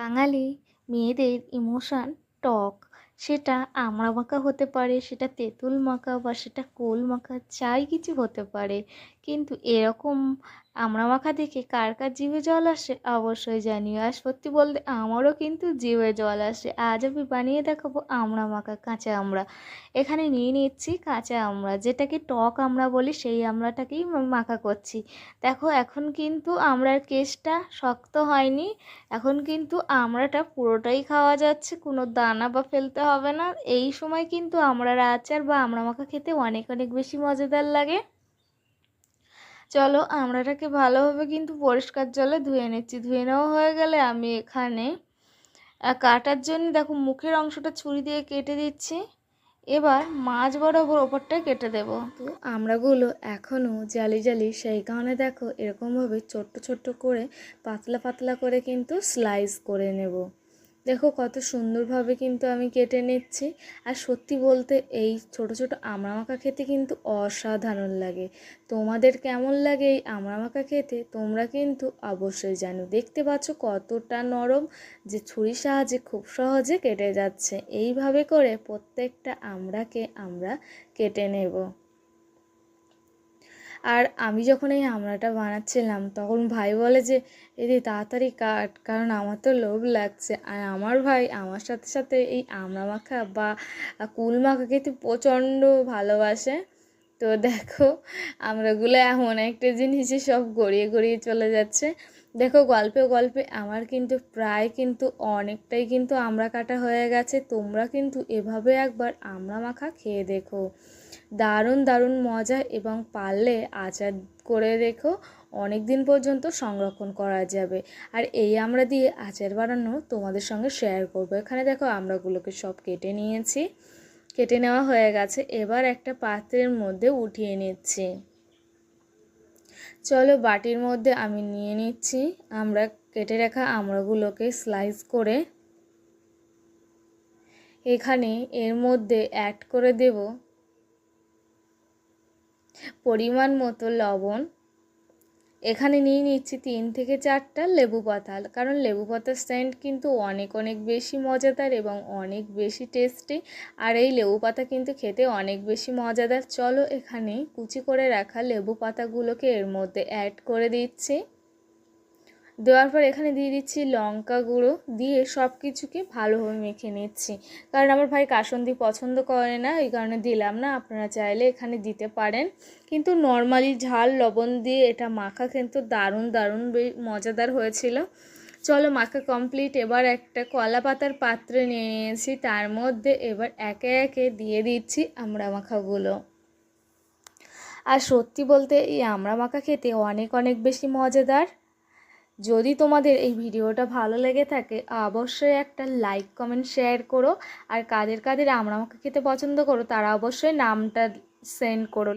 বাঙালি মেয়েদের ইমোশান টক। সেটা আমড়া মাখা হতে পারে, সেটা তেঁতুল মাখা বা সেটা কোল মাখা চাই কিছু হতে পারে। কিন্তু এরকম আমড়া মাখা দেখে কার কার জিভে জল আসে? অবশ্যই জানিও আর সত্যি বলতে আমারও কিন্তু জিভে জল আসে। আজ আমি বানিয়ে দেখাবো আমড়া মাখা কাঁচা আমড়া এখানে নিয়ে নিচ্ছি কাঁচা আমড়া যেটাকে টক আমরা বলি সেই আমড়াটাকেই মাখা করছি। দেখো এখন কিন্তু আমরার কেসটা শক্ত হয়নি। এখন কিন্তু আমড়াটা পুরোটাই খাওয়া যাচ্ছে, কোনো দানা বা ফেলতে হবে না। এই সময় কিন্তু আমরার আচার বা আমড়া মাখা খেতে অনেক অনেক বেশি মজাদার লাগে। চলো আমড়াটাকে ভালোভাবে কিন্তু পরিষ্কার জলে ধুয়ে নিচ্ছি। ধুয়ে নেওয়া হয়ে গেলে আমি এখানে কাটার জন্য দেখো মুখের অংশটা ছুরি দিয়ে কেটে দিচ্ছি। এবার মাছ বরাবর ওপরটা কেটে দেব। তো আমড়াগুলো এখনও জালি জালি, সেই কারণে দেখো এরকমভাবে ছোট্ট ছোট্ট করে পাতলা পাতলা করে কিন্তু স্লাইস করে নেব। দেখো কত সুন্দরভাবে কিন্তু আমি কেটে নিচ্ছি। আর সত্যি বলতে এই ছোট ছোট আমড়া মাখা খেতে কিন্তু অসাধারণ লাগে। তোমাদের কেমন লাগে এই আমড়া মাখা খেতে? তোমরা কিন্তু অবশ্যই জানো। দেখতে পাচ্ছ কতটা নরম যে ছুরির সাহায্যে খুব সহজে কেটে যাচ্ছে। এইভাবে করে প্রত্যেকটা আমড়াকে আমরা কেটে নেব। আর আমি যখন এই আমড়াটা বানাচ্ছিলাম, তখন ভাই বলে যে, এদি তাড়াতাড়ি কাট, কারণ আমার তো লোভ লাগছে। আর আমার ভাই আমার সাথে সাথে এই আমড়া মাখা বা কুল মাখা খেতে প্রচণ্ড ভালোবাসে। তো দেখো আমড়াগুলো এমন একটা জিনিসই সব গড়িয়ে গড়িয়ে চলে যাচ্ছে। দেখো, গল্পে গল্পে আমার কিন্তু প্রায় কিন্তু অনেকটাই কিন্তু আমড়া কাটা হয়ে গেছে। তোমরা কিন্তু এভাবে একবার আমড়া মাখা খেয়ে দেখো। দারুণ দারুণ মজা এবং পারলে আচার করে রেখো অনেক দিন পর্যন্ত সংরক্ষণ করা যাবে। আর এই আমরা দিয়ে আচার বানানো তোমাদের সঙ্গে শেয়ার করব। এখানে দেখো আমরাগুলোকে সব কেটে নিয়েছি। কেটে নেওয়া হয়ে গেছে। এবার একটা পাত্রের মধ্যে উঠিয়ে নিচ্ছি। চলো বাটির মধ্যে আমি নিয়ে নিচ্ছি। আমরা কেটে রাখা আমড়াগুলোকে স্লাইস করে এখানে এর মধ্যে অ্যাড করে দেব পরিমাণ মতো লবণ। এখানে নিয়ে নিচ্ছি তিন থেকে চারটা লেবু পাতা কারণ লেবু পাতার স্ট্যান্ড কিন্তু অনেক অনেক বেশি মজাদার এবং অনেক বেশি টেস্টি আর এই লেবু পাতা কিন্তু খেতে অনেক বেশি মজাদার। চলো এখানে কুচি করে রাখা লেবু পাতাগুলোকে এর মধ্যে অ্যাড করে দিচ্ছি। দেওয়ার পর এখানে দিয়ে দিচ্ছি লঙ্কা গুঁড়ো, দিয়ে সব কিছুকে ভালোভাবে মেখে নিচ্ছি। কারণ আমার ভাই কাসন্দি পছন্দ করে না, এই কারণে দিলাম না, আপনারা চাইলে এখানে দিতে পারেন। কিন্তু নর্মালি ঝাল, লবণ দিয়ে এটা মাখা কিন্তু দারুণ দারুণ মজাদার হয়েছিল। চলো মাখা কমপ্লিট, এবার একটা কলা পাতার পাত্রে নিয়ে নিয়েছি, তার মধ্যে এবার একে একে দিয়ে দিচ্ছি আমড়া মাখাগুলো। আর সত্যি বলতে এই আমড়া মাখা খেতে অনেক অনেক বেশি মজাদার। যদি তোমাদের এই ভিডিওটা ভালো লেগে থাকে, অবশ্যই একটা লাইক কমেন্ট শেয়ার করো। আর কাদের কাদের আমরা আমাকে খেতে পছন্দ করো, তারা অবশ্যই নামটা সেন্ড করো।